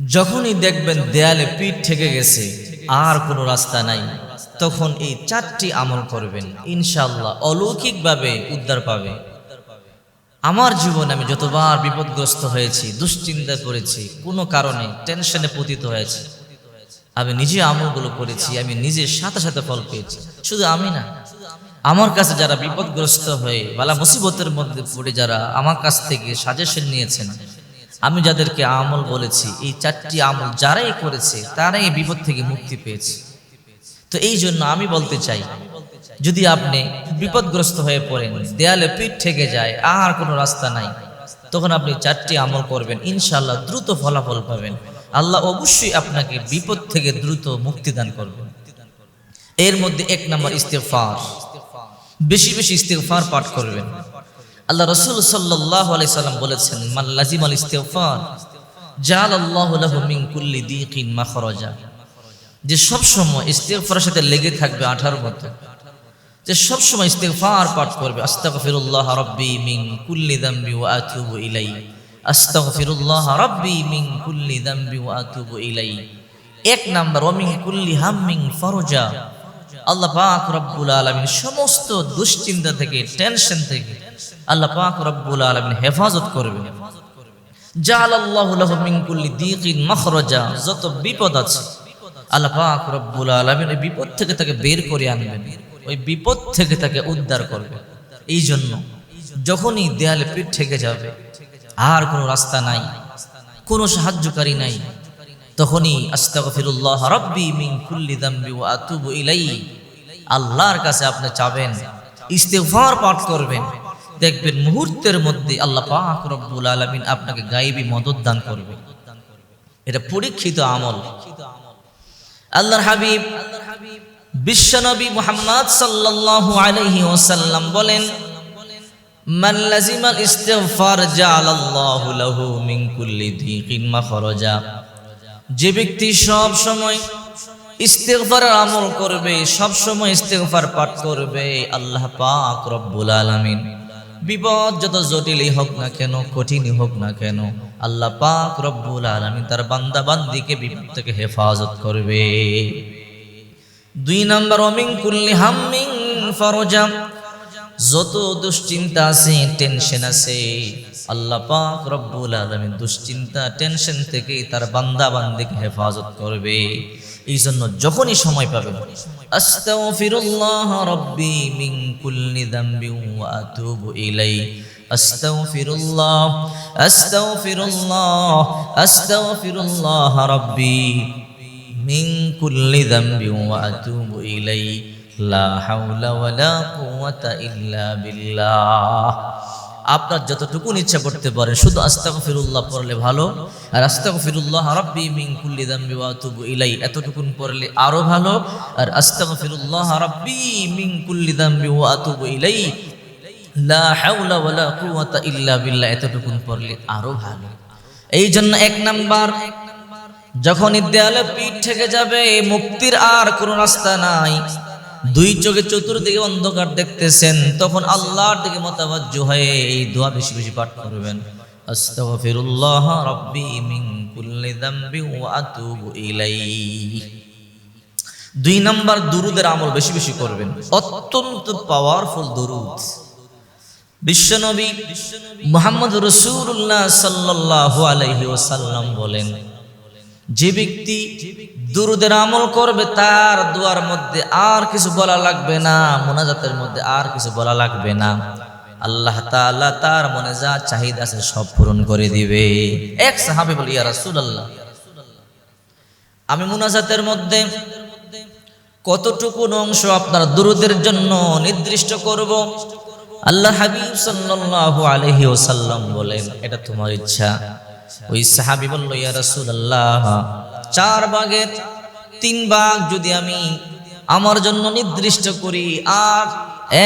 যখনই দেখবেন দেয়ালে পিঠ ঠেকে গেছে, আর কোনো রাস্তা নাই, তখন এই চারটি আমল করবেন। ইনশাল্লাহ অলৌকিকভাবে উদ্ধার পাবে। আমার জীবনে আমি যতবার বিপদগ্রস্ত হয়েছি দুশ্চিন্তায় পড়েছি কোনো কারণে টেনশনে পতিত হয়েছে, আমি নিজে আমলগুলো করেছি, আমি নিজের সাথে সাথে ফল পেয়েছি। শুধু আমি না, আমার কাছে যারা বিপদগ্রস্ত হয়ে, বালা মুসিবতের মধ্যে পড়ে যারা আমার কাছ থেকে সাজেশন নিয়েছেন আমি যাদেরকে আমল বলেছি, এই চারটি আমল যারাই করেছে, তারাই বিপদ থেকে মুক্তি পেয়েছে। তো এই জন্য আমি বলতে চাই, যদি আপনি বিপদগ্রস্ত হয়ে পড়েন, দেয়ালে পিঠ ঠেকে যায়, আর কোনো রাস্তা নাই, তখন আপনি চারটি আমল করবেন ইনশাল্লাহ দ্রুত ফলাফল পাবেন। আল্লাহ অবশ্যই আপনাকে বিপদ থেকে দ্রুত মুক্তি দান করবেন। এর মধ্যে এক নম্বর ইস্তেফার বেশি বেশি ইস্তেফার পাঠ করবেন। আল্লাহ রসুল সাল্লাহ সাল্লাম বলেছেন, মান লাজিম আল ইস্তেফার আল্লাহ লাহু কুল্লি যে সব সময় ইস্তেগফারের সাথে লেগে থাকবে আঠার মতো যে সব সময় ইস্তেগফার পাঠ করবে কুল্লি ইলাই। কুল্লি ইলাই। এক নাম্বার, ওয়া কুল্লি হাম্মিন ফারজা। আল্লাহ পাক রব্বুল আলামিন সমস্ত দুশ্চিন্তা থেকে, টেনশন থেকে আল্লাহ পাক রব্বুল আলামিন হেফাজত করবে আল্লাহ লাহু মিন কুল্লি দিকিন মাখরাজা, যত বিপদ আছে, আল্লাহ পাক রব্বুল আলামিন ওই বিপদ থেকে তাকে বের করে আনবেন, ওই বিপদ থেকে তাকে উদ্ধার করবে এই জন্য যখনই দেয়ালে পিঠ ঠেকে যাবে, আর কোনো রাস্তা নাই, কোনো সাহায্যকারী নাই, তখনই আস্তাগফিরুল্লাহ রাব্বি মিন কুল্লি যামবি ওয়া আতুবু ইলাই আল্লাহর কাছে আপনি চাবেন, ইস্তেগফার পাঠ করবেন। দেখবেন মুহূর্তের মধ্যে আল্লাহ পাক রব্বুল আলামিন আপনাকে গায়েবী মদত দান করবে। এটা পরীক্ষিত আমল। আল্লাহর হাবিব, বিশ্বনবী মুহাম্মদ সাল্লাল্লাহু আলাইহি ওয়াসাল্লাম বলেন, মান লাজিমাল ইস্তিগফার জাআলাল্লাহু লাহু মিন কুল্লি দিকিন মাখরাজা যে ব্যক্তি সব সময় ইস্তেগফারের আমল করবে, সব সময় ইস্তেগফার পাঠ করবে, আল্লাহ পাক রব্বুল আলামিন বিপদ যত জটিলই হোক না কেন, কঠিনই হোক না কেন, আল্লাহ পাক রব্বুল আলামিন তার বান্দা বান্দিকে বিপদ থেকে হেফাজত করবে। দুই নাম্বার অমিন কুল্লি হাম্মিং ফরজা। যত দুশ্চিন্তা আছে, টেনশন আছে, আল্লাহ পাক রব্বুল আলামিন দুশ্চিন্তা, টেনশন থেকে তার বান্দা বান্দিকে হেফাজত করবে। এই জন্য যখনই সময় পাবেন আস্তাগফিরুল্লাহ রাব্বি মিন কুল্লি যামবি ওয়া আতুবু ইলাই আস্তাগফিরুল্লাহ আস্তাগফিরুল্লাহ আস্তাগফিরুল্লাহ রাব্বি মিন কুল্লি যামবি ওয়া আতুবু ইলাই লা হাওলা ওয়ালা কুওয়াতা ইল্লা বিল্লাহ আপনার যতটুকুন ইচ্ছা করতে পারেন। শুধু আস্তাগফিরুল্লাহ পড়লে ভালো, আর আস্তাগফিরুল্লাহ রাব্বি মিন কুল্লি যামবি ওয়া আতুবু ইলাই এতটুকুন পড়লে আরও ভালো, আর আস্তাগফিরুল্লাহ রাব্বি মিন কুল্লি যামবি ওয়া আতুবু ইলাই লা হাওলা ওয়ালা কুওয়াতা ইল্লা বিল্লাহ, এতটুকুন পড়লে আরও ভালো। এই জন্য এক নাম্বার, যখন দেয়ালে পিঠ থেকে যাবে, মুক্তির আর কোনো রাস্তা নাই। দুই চোখে চতুর্দিকে অন্ধকার দেখতেছেন, তখন আল্লাহর দিকে মতাবাজ্য হয়ে এই দোয়া বেশি বেশি পাঠ করবেন। আস্তাগফিরুল্লাহ রাব্বি মিন কুল্লি যামবি ওয়া আতুবু দুই নাম্বার দুরুদের আমল বেশি বেশি করবেন। অত্যন্ত পাওয়ারফুল দুরুদ। বিশ্বনবী মোহাম্মদ রসুল্লাহ সাল্লাল্লাহু আলাইহি ওয়াসাল্লাম বলেন, যে ব্যক্তি দুরুদের আমল করবে, তার দুয়ার মধ্যে আর কিছু বলা লাগবে না, মোনাজাতের মধ্যে আর কিছু বলা লাগবে না। আল্লাহ তাআলা তার মনে যা চাহিদা আছে সব পূরণ করে দিবে। এক সাহাবী বলি, ইয়া রাসূলুল্লাহ, আমি মুনাজাতের মধ্যে কতটুকু অংশ আপনার দুরুদের জন্য নির্দিষ্ট করব? আল্লাহ হাবিব সাল্লাল্লাহু আলাইহি ওয়াসাল্লাম বলেন, এটা তোমার ইচ্ছা। ওই সাহাবি বলল, ইয়া রাসূলুল্লাহ চার ভাগের তিন ভাগ যদি আমি আমার জন্য নির্দিষ্ট করি, আর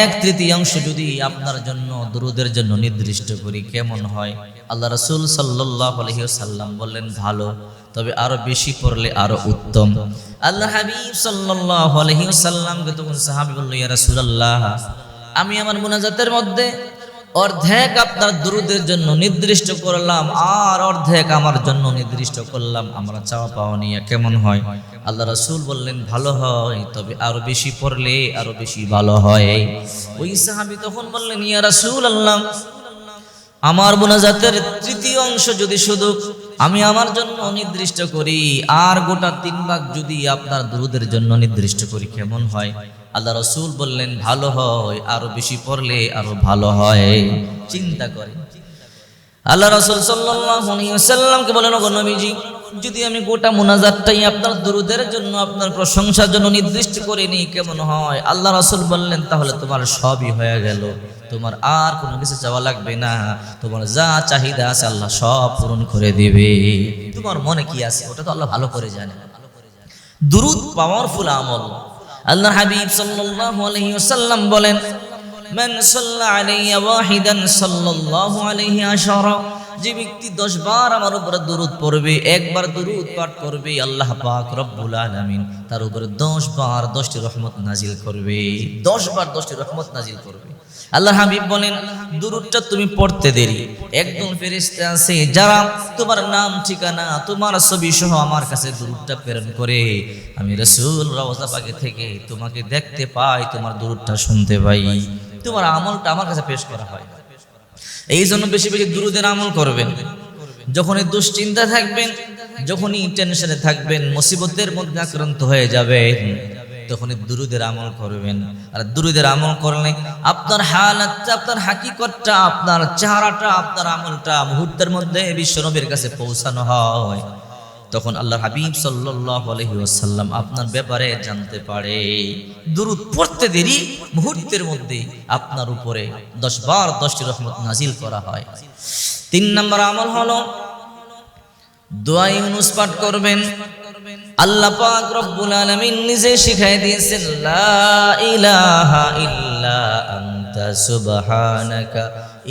এক তৃতীয়াংশ যদি আপনার জন্য, দুরুদের জন্য নির্দিষ্ট করি, কেমন হয়? আল্লাহ রসুল সাল্লাল্লাহু আলাইহি ওয়াসাল্লাম বললেন, ভালো, তবে আরও বেশি পড়লে আরও উত্তম। আল্লাহ হাবিব সাহাবী আমি আমার মুনাজাতের মধ্যে অর্ধেক আপনার দুরুদের জন্য নির্দিষ্ট করলাম, আর অর্ধেক আমার জন্য নির্দিষ্ট করলাম। আমরা চাওয়া পাওয়া নিয়ে কেমন হয়? আল্লাহ রাসূল বললেন, ভালো হয়, তবে আরও বেশি পড়লে আরও বেশি ভালো হয়। ওই সাহাবী তখন বললেন, ইয়া রাসূল আল্লাহ আমার মোনাজাতের তৃতীয় অংশ যদি শুধু আমি আমার জন্য নির্দিষ্ট করি, আর গোটা তিন ভাগ যদি আপনার দুরুদের জন্য নির্দিষ্ট করি, কেমন হয়? আল্লাহ রসুল বললেন, ভালো হয়, আরও বেশি পড়লে আরও ভালো হয়। চিন্তা করে আল্লাহ রসুল সাল্লামকে বলেন, ওগো নবীজি, যদি আমি গোটা মোনাজাতটাই আপনার দুরুদের জন্য, আপনার প্রশংসার জন্য নির্দিষ্ট করে নিই, কেমন হয়? আল্লাহ রসুল বললেন, তাহলে তোমার সবই হয়ে গেল। তোমার আর কোনো কিছু চাওয়া লাগবে না। তোমার যা চাহিদা আছে আল্লাহ সব পূরণ করে দিবে। তোমার মনে কি আছে? ওটা তো আল্লাহ ভালো করে জানে। দুরুদ পাওয়ারফুল আমল। আল্লাহ হাবিব সাল্লাল্লাহু আলাইহি ওয়াসাল্লাম বলেন, মান সাল্লা আলাইয়া ওয়াহিদান সাল্লাল্লাহু আলাইহি আশারা। যে ব্যক্তি 10 বার আমার উপরে দরুদ পড়বে, একবার দরুদ পাঠ করবে, আল্লাহ পাক রব্বুল আলামিন তার উপরে 10 বার 10টি রহমত নাজিল করবে। 10 বার 10টি রহমত নাজিল করবে। আল্লাহ হাবিব বলেন, দুরুদটা তুমি পড়তে দেরি। একদম ফেরেশতা আছে, যারা তোমার নাম, ঠিকানা, তোমার ছবি সহ আমার কাছে দুরুদটা প্রেরণ করে, আমি রাসূল রওজা থেকে তোমাকে দেখতে পাই, তোমার দুরুদটা শুনতে পাই, তোমার আমলটা আমার কাছে পেশ করা হয়। এই জন্য বেশি বেশি দুরুদের আমল করবেন। যখনই দুশ্চিন্তা থাকবেন, যখনই টেনশনে থাকবেন, মুসিবতের মধ্যে আক্রান্ত হয়ে যাবেন। তখনই দুরুদের আমল করবেন। আর দুরুদের আমল করলে আপনার হালাতটা আপনার হাকিকতটা, আপনার চেহারাটা, আপনার আমলটা মুহূর্তের মধ্যে বিশ্বনবীর কাছে পৌঁছানো হয়। তখন আল্লাহ হাবিব সাল্লাল্লাহু আলাইহি ওয়াসাল্লাম আপনার ব্যাপারে জানতে পারে। দুরুদ পড়তে দেরি, মুহূর্তের মধ্যে আপনার উপরে দশ বার দশটি রহমত নাজিল করা হয়। তিন নম্বর আমল হলো, দোয়া ইউনুস পাঠ করবেন। আল্লাহ পাক রব্বুল আলামিন নিজে শিখাই দিয়েছেন, লা ইলাহা ইল্লা আনতা সুবহানাকা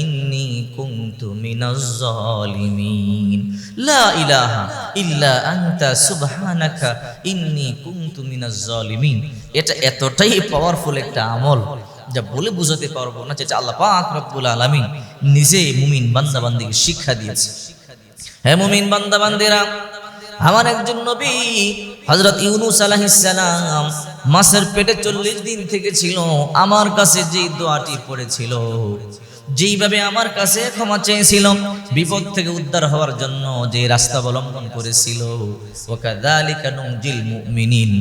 ইন্নী কুনতু মিনাজ জালিমিন লা ইলাহা ইল্লা আনতা সুবহানাকা ইন্নী কুনতু মিনাজ জালিমিন এটা এতটাই পাওয়ারফুল একটা আমল যা বলে বুঝাতে পারব না, যেটা আল্লাহ পাক রব্বুল আলামিন নিজে মুমিন বান্দা শিক্ষা দিয়েছে। হ্যাঁ মুমিন বান্দা বান্দিরা আমার একজন নবী হজরত ইউনুস আলাহিসাল্লাম মাসের পেটে চল্লিশ দিন থেকে ছিল, আমার কাছে যে দোয়াটি পড়েছিল, যেইভাবে আমার কাছে ক্ষমা চেয়েছিল, বিপদ থেকে উদ্ধার হওয়ার জন্য যে রাস্তা অবলম্বন করেছিল।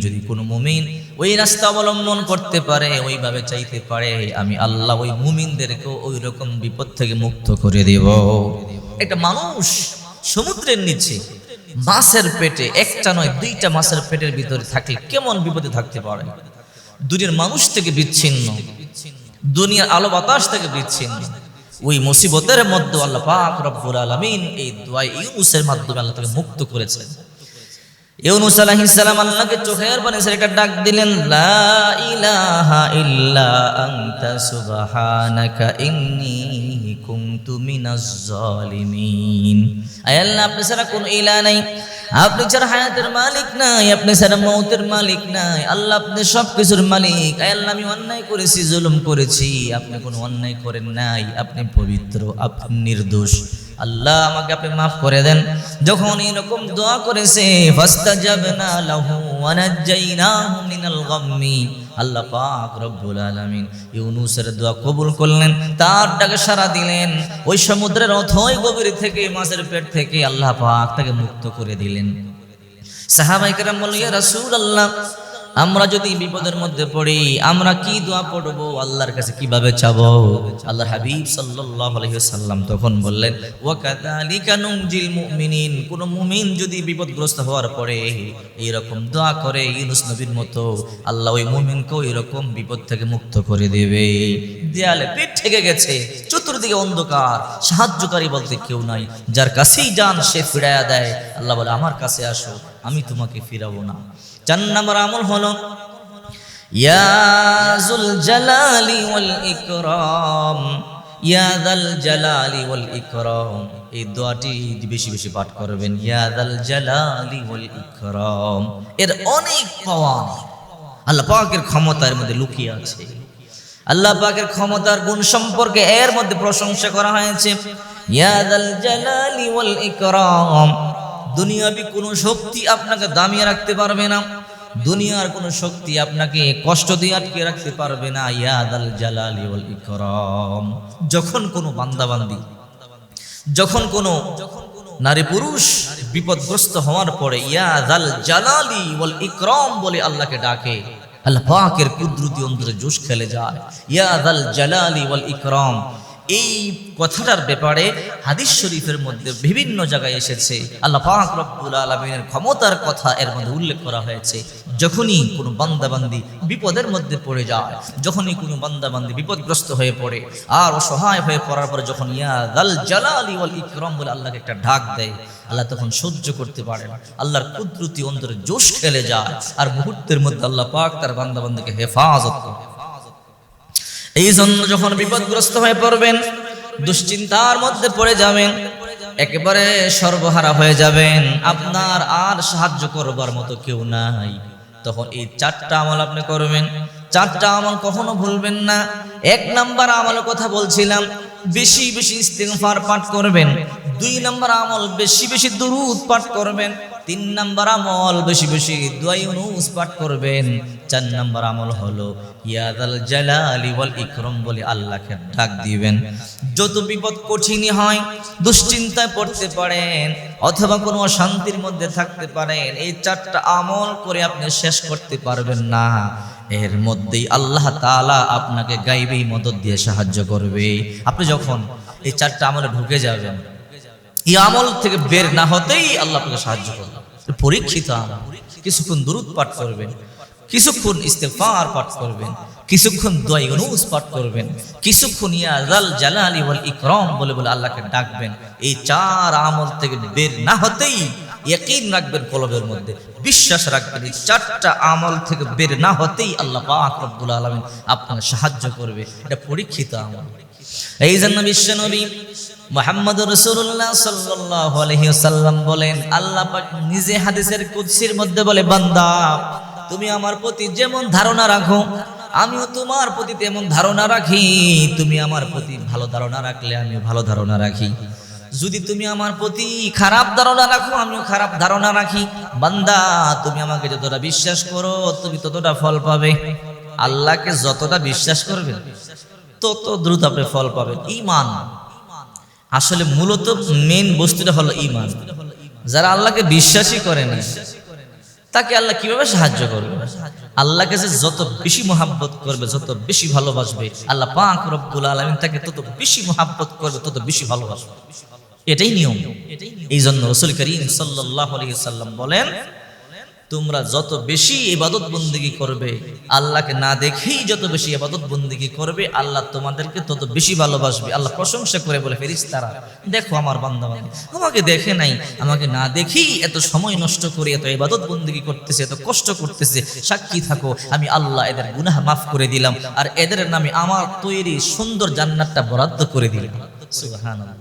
যদি কোনো মুমিন ওই রাস্তা অবলম্বন করতে পারে, ওইভাবে চাইতে পারে, আমি আল্লাহ ওই মুমিনদেরকেও ওই রকম বিপদ থেকে মুক্ত করে দেব। একটা মানুষ সমুদ্রের নিচে মাছের পেটে, একটা নয়, দুইটা মাছের পেটের ভিতরে থাকলে কেমন বিপদে থাকতে পারে? দুনিয়ার মানুষ থেকে বিচ্ছিন্ন। দুনিয়ার আলো বাতাস থেকে বিচ্ছিন্ন। ওই মুসিবতের মধ্যে আল্লাহ পাক রব্বুল আলামিন এই দোয়া ইউনুসের মাধ্যমে আল্লাহ তাকে মুক্ত করেছেন। ইউনুস আলাইহিস সালাম আল্লাহকে চোখের পানি ছেড়ে একটা ডাক দিলেন, লা ইলাহা ইল্লা আনতা সুবহানাকা ইন্নী কুনতু মিনাজ জালিমিন। আয় আল্লাহ, আপনি ছাড়া কোনো ইলাহ নাই। আপনি ছাড়া হায়াতের মালিক নাই, আপনি ছাড়া মৌতের মালিক নাই। আল্লাহ আপনি সব কিছুর মালিক। আয় আল্লাহ, আমি অন্যায় করেছি, জুলুম করেছি। আপনি কোনো অন্যায় করেন নাই। আপনি পবিত্র, আপনি নির্দোষ। আল্লাহ আমাকে আপনি মাফ করে দেন। যখন এরকম দোয়া করেছে, ফাস্তাজাবনা লাহু ওয়া নাজ্জাইনাহু মিনাল গাম্মি। আল্লাহ পাক রব্বুল আলামিন ইউনুসের দোয়া কবুল করলেন, তার ডাকে সাড়া দিলেন। ওই সমুদ্রের অথই গভীর থেকে, মাছের পেট থেকে আল্লাহ পাক তাকে মুক্ত করে দিলেন। সাহাবাই কেরাম বলল ইয়া রাসূলুল্লাহ আমরা যদি বিপদের মধ্যে পড়ি, আমরা কি দোয়া পড়ব? আল্লাহর কাছে কীভাবে চাব আল্লাহ হাবিব সাল্লাম তখন বললেন মুমিনিন কোন মুমিন যদি বিপদগ্রস্ত হওয়ার পরে এইরকম দোয়া করে ইউনুস নবীর মতো, আল্লাহ ওই মুমিনকেও এরকম বিপদ থেকে মুক্ত করে দেবে। দেয়ালে পেট ঠেকে গেছে, চতুর্দিকে অন্ধকার, সাহায্যকারী বলতে কেউ নাই। যার কাছেই যান, সে ফিরাইয়া দেয়। আল্লাহ বলে, আমার কাছে আসো, আমি তোমাকে ফিরাবো না। চার নম্বর আমল হলো ইয়াজুল জালালি ওয়াল ইকরাম ইয়াদাল জালালি ওয়াল ইকরাম। এই দোয়াটি বেশি বেশি পাঠ করবেন ইয়াদাল জালালি ওয়াল ইকরাম। এর অনেক পাওয়া আল্লাহ পাকের ক্ষমতার মধ্যে লুকিয়ে আছে। আল্লাহ পাকের ক্ষমতার গুণ সম্পর্কে এর মধ্যে প্রশংসা করা হয়েছে ইয়াদাল জালালি ওয়াল ইকরাম। দুনিয়াবি কোনো শক্তি আপনাকে দামিয়ে রাখতে পারবে না। দুনিয়ার কোনো শক্তি আপনাকে কষ্ট দিয়ে আটকে রাখতে পারবে না ইয়াদাল জালালি ওয়াল ইকরাম। যখন কোনো বান্দাবান্দি, যখন কোনো নারী পুরুষ বিপদগ্রস্ত হওয়ার পরে ইয়াদাল জালালি ওয়াল ইকরাম বলে আল্লাহকে ডাকে, আল্লাহ পাকের কুদরতি অন্তরে জোশ খেলে যায়। ইয়াদাল জালালি ওয়াল ইকরাম এই কথাটার ব্যাপারে হাদিস শরীফের মধ্যে বিভিন্ন জায়গায় এসেছে। আল্লাহ পাক রব্বুল আলমিনের ক্ষমতার কথা এর মধ্যে উল্লেখ করা হয়েছে। যখনই কোনো বান্দাবান্দি বিপদের মধ্যে পড়ে যায়, যখনই কোনো বান্দাবান্দি বিপদগ্রস্ত হয়ে পড়ে আর অসহায় হয়ে পড়ার পরে যখন ইয়াদাল জালালি ওয়াল ইকরাম বলে আল্লাহকে একটা ডাক দেয়, আল্লাহ তখন সহ্য করতে পারে না। আল্লাহর কুদরতি অন্তরে জোশ খেলে যায় আর মুহূর্তের মধ্যে আল্লাহ পাক তার বান্দাবান্দিকে হেফাজত করে। এই জন্য যখন বিপদগ্রস্ত হয়ে পড়বেন, দুশ্চিন্তার মধ্যে পড়ে যাবেন, একেবারে সর্বহারা হয়ে যাবেন। আপনার আর সাহায্য করবার মতো কেউ নাই। তখন এই চারটা আমল আপনি করবেন। চারটা আমল কখনো ভুলবেন না। এক নাম্বার আমলের কথা বলছিলাম, বেশি বেশি ইস্তেগফার পাঠ করবেন। দুই নাম্বার আমল বেশি বেশি দুরুদ পাঠ করবেন। তিন নাম্বার আমল, বেশি বেশি দুয়াই পাঠ করবেন। চার নাম্বার আমল হলো ইয়াদাল জালালি ওয়াল ইকরাম বলে আল্লাহকে ডাক দিবেন। যত বিপদ কঠিনই হয়, দুশ্চিন্তায় পড়তে পারেন, অথবা কোনো অশান্তির মধ্যে থাকতে পারেন, এই চারটা আমল করে আপনি শেষ করতে পারবেন না। এর মধ্যেই আল্লাহ তাআলা আপনাকে গাইবেই, মদত দিয়ে সাহায্য করবে। আপনি যখন এই চারটা আমলে ঢুকে যাবেন এই আমল থেকে বের না হতেই আল্লাহ আপনাকে সাহায্য করবে। পরীক্ষিত আমল। কিছুক্ষণ দূরত পাঠ করবেন, কিছুক্ষণ ইস্তেফার পাঠ করবেন, কিছুক্ষণ দোয়াই অনুস পাঠ করবেন, কিছুক্ষণ ইয়াজাল জালালি ওয়াল ইকরাম বলে বলে আল্লাহকে ডাকবেন। এই চার আমল থেকে বের না হতেই ইয়াকিন রাখবেন কলবের মধ্যে, বিশ্বাস রাখবেন এই চারটা আমল থেকে বের না হতেই আল্লাহ পাক রব্বুল আলামিন আপনাকে সাহায্য করবে। এটা পরীক্ষিত আমল। এই জন্য বিশ্বনবী মোহাম্মদ রসুল্লাহ সাল্লাহ আলহিসাল্লাম বলেন, আল্লাহ নিজে হাদিসের কুৎসির মধ্যে বলে, বান্দা, তুমি আমার প্রতি যেমন ধারণা রাখো, আমিও তোমার প্রতি তেমন ধারণা রাখি। তুমি আমার প্রতি ভালো ধারণা রাখলে আমিও ভালো ধারণা রাখি। যদি তুমি আমার প্রতি খারাপ ধারণা রাখো, আমিও খারাপ ধারণা রাখি। বান্দা, তুমি আমাকে যতটা বিশ্বাস করো, তুমি ততটা ফল পাবে। আল্লাহকে যতটা বিশ্বাস করবে তত দ্রুত আপনি ফল পাবেন। ইমান আসলে মূলত মেন বস্তুটা হলো ইমান যারা আল্লাহকে বিশ্বাসই করে না, তাকে আল্লাহ কীভাবে সাহায্য করবে? আল্লাহকে যে যত বেশি মোহাব্বত করবে, যত বেশি ভালোবাসবে, আল্লাহ পাক রব্বুল আলমিন তাকে তত বেশি মোহাব্বত করবে, তত বেশি ভালোবাসবে। এটাই নিয়ম। এই জন্য রসুল করিম সাল্লাহ সাল্লাম বলেন তোমরা যত বেশি ইবাদত বন্দিগি করবে, আল্লাহকে না দেখেই যত বেশি ইবাদত বন্দিগি করবে, আল্লাহ তোমাদেরকে তত বেশি ভালোবাসবে। আল্লাহ প্রশংসা করে বলে ফেরিস তারা দেখো আমার বান্দা বান্ধব আমাকে দেখে নাই, আমাকে না দেখেই এত সময় নষ্ট করে এত ইবাদত বন্দিগি করতেছে, এত কষ্ট করতেছে, সাক্ষী থাকো, আমি আল্লাহ এদের গুনাহ মাফ করে দিলাম, আর এদের নামে আমার তৈরি সুন্দর জান্নাতটা বরাদ্দ করে দিলাম।